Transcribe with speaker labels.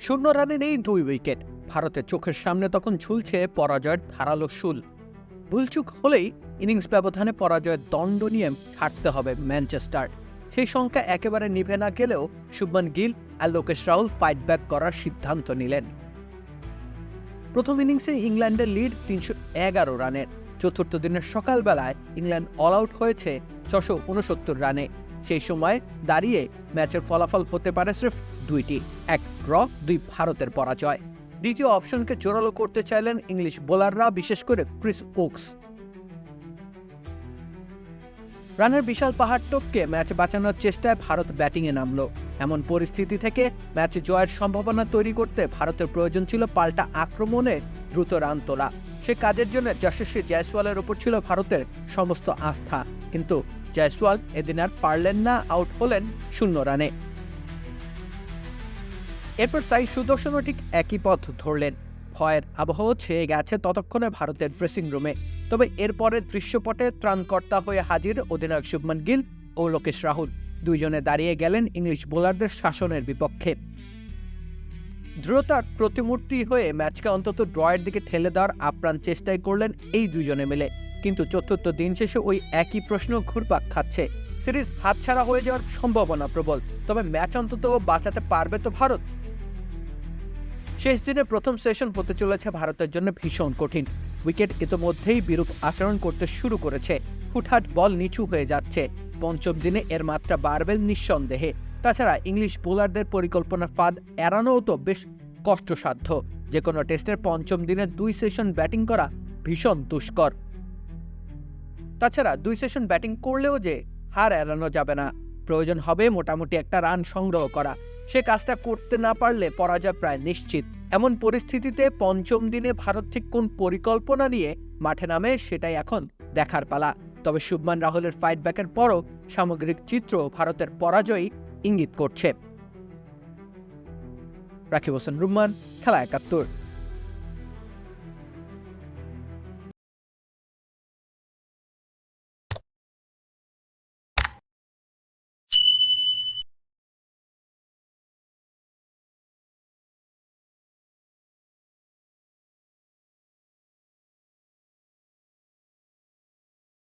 Speaker 1: শূন্য রানে নেই দুই উইকেট। ভারতের চোখের সামনে তখন ঝুলছে পরাজয়ের ধারালো শুল। ভুলচুক হলেই ইনিংস ব্যবধানে পরাজয়ের দণ্ড নিয়ে ছাড়তে হবে ম্যানচেস্টার। সেই সংখ্যা একেবারে নিভে না গেলেও শুভমান গিল আর লোকেশ রাহুল ফাইট ব্যাক করার সিদ্ধান্ত নিলেন। প্রথম ইনিংসে ইংল্যান্ডের লিড তিনশো এগারো রানের। চতুর্থ দিনের সকালবেলায় ইংল্যান্ড অল আউট হয়েছে ছশো উনসত্তর রানে। সেই সময় দাঁড়িয়ে ম্যাচের ফলাফল হতে পারে স্রেফ দুইটি, এক ড্র, দুই ভারতের পরাজয়। দ্বিতীয় অপশনকে জোরালো করতে চাইলেন ইংলিশ বোলাররা, বিশেষ করে ক্রিস ওকস। রানের বিশাল পাহাড় টপকে ম্যাচ বাঁচানোর চেষ্টায় ভারত ব্যাটিংয়ে নামলো। এমন পরিস্থিতি থেকে ম্যাচ জয়ের সম্ভাবনা তৈরি করতে ভারতের প্রয়োজন ছিল পাল্টা আক্রমণে দ্রুত রান তোলা। সে কাজের জন্য যশস্বী জয়সওয়ালের ওপর ছিল ভারতের সমস্ত আস্থা। কিন্তু জয়সওয়াল এদিন আর পারলেন না আউট হলেন শূন্য রানে। এরপর সাই সুদর্শনও ঠিক একই পথ ধরলেন। ভয়ের আবহ ছেয়ে গেছে ততক্ষণে ভারতের ড্রেসিং রুমে তবে এরপরের দৃশ্যপটে ত্রাণকর্তা হয়ে হাজির অধিনায়ক শুভমান গিল ও লোকেশ রাহুল। দুইজনে দাঁড়িয়ে গেলেন ইংলিশ বোলারদের শাসনের বিপক্ষে। দৃঢ়তার প্রতিমূর্তি হয়ে ম্যাচকে অন্তত ড্রয়ের দিকে ঠেলে দেওয়ার আপ্রাণ চেষ্টাই করলেন এই দুজনে মিলে। কিন্তু চতুর্থ দিন শেষে ওই একই প্রশ্ন ঘুরপাক খাচ্ছে। সিরিজ হাতছাড়া হয়ে যাওয়ার সম্ভাবনা প্রবল, তবে ম্যাচ অন্তত বাঁচাতে পারবে তো ভারত? শেষ দিনে প্রথম সেশন হতে চলেছে ভারতের জন্য ভীষণ কঠিন। উইকেট ইতোমধ্যেই বিরূপ আচরণ করতে শুরু করেছে। হুটহাট বল নিচু হয়ে যাচ্ছে। পঞ্চম দিনে এর মাত্রা বাড়বে নিঃসন্দেহে। তাছাড়া ইংলিশ বোলারদের পরিকল্পনার ফাঁদ এড়ানোও তো বেশ কষ্টসাধ্য। যে কোনো টেস্টের পঞ্চম দিনে দুই সেশন ব্যাটিং করা ভীষণ দুষ্কর। তাছাড়া দুই সেশন ব্যাটিং করলেও যে হার এড়ানো যাবে না। প্রয়োজন হবে মোটামুটি একটা রান সংগ্রহ করা। সে কাজটা করতে না পারলে পরাজয় প্রায় নিশ্চিত। এমন পরিস্থিতিতে পঞ্চম দিনে ভারত ঠিক কোন পরিকল্পনা নিয়ে মাঠে নামে সেটাই এখন দেখার পালা। তবে শুভমান রাহুলের ফাইট ব্যাকের পরও সামগ্রিক চিত্র ভারতের পরাজয়ই ইঙ্গিত করছে। রাকিব হোসেন, রুম্মান, খেলা একাত্তর।